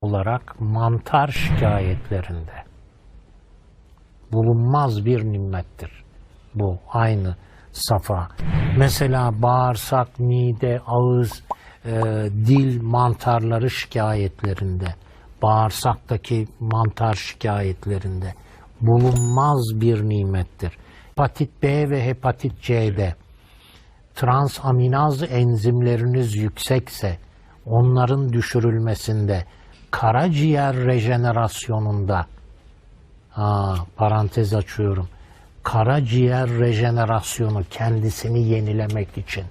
olarak mantar şikayetlerinde bulunmaz bir nimettir. Bu aynı safa. Mesela bağırsak, mide, ağız, e, dil mantarları şikayetlerinde, bağırsaktaki mantar şikayetlerinde bulunmaz bir nimettir. Hepatit B ve hepatit C'de transaminaz enzimleriniz yüksekse onların düşürülmesinde karaciğer rejenerasyonunda ha, parantez açıyorum karaciğer rejenerasyonu kendisini yenilemek için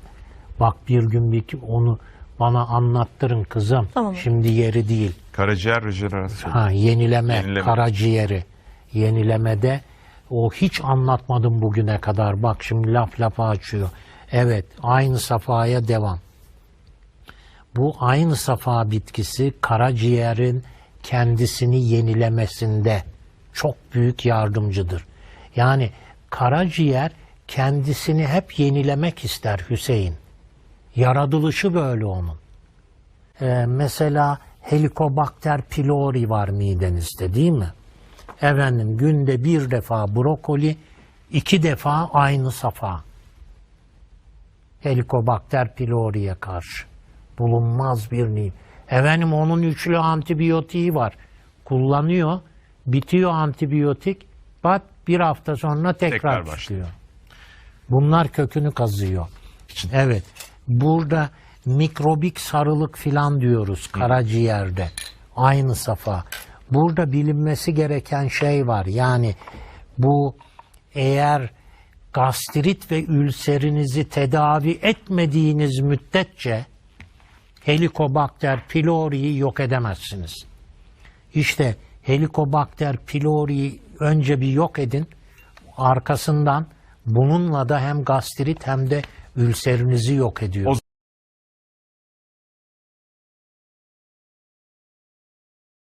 bak bir gün bir onu bana anlattırın kızım Tamam. şimdi yeri değil Karaciğer rejenerasyonu. Ha yenileme, Yenileme. karaciğeri. Yenilemede o hiç anlatmadım bugüne kadar. Bak şimdi laf lafa açıyor. Evet, aynı safhaya devam. Bu aynı safa bitkisi karaciğerin kendisini yenilemesinde çok büyük yardımcıdır. Yani karaciğer kendisini hep yenilemek ister Hüseyin. Yaratılışı böyle onun. Ee, mesela Helicobacter pylori var midenizde değil mi? Efendim günde bir defa brokoli, iki defa aynı safa. Helicobacter pylori'ye karşı. Bulunmaz bir nim. Efendim onun üçlü antibiyotiği var. Kullanıyor, bitiyor antibiyotik, bak bir hafta sonra tekrar, Tekrar başlıyor. Bunlar kökünü kazıyor. Evet. Burada mikrobik sarılık filan diyoruz karaciğerde. Aynı safa. Burada bilinmesi gereken şey var. Yani bu eğer gastrit ve ülserinizi tedavi etmediğiniz müddetçe Helicobacter pylori'yi yok edemezsiniz. İşte Helicobacter pylori'yi önce bir yok edin. Arkasından bununla da hem gastrit hem de ülserinizi yok ediyor.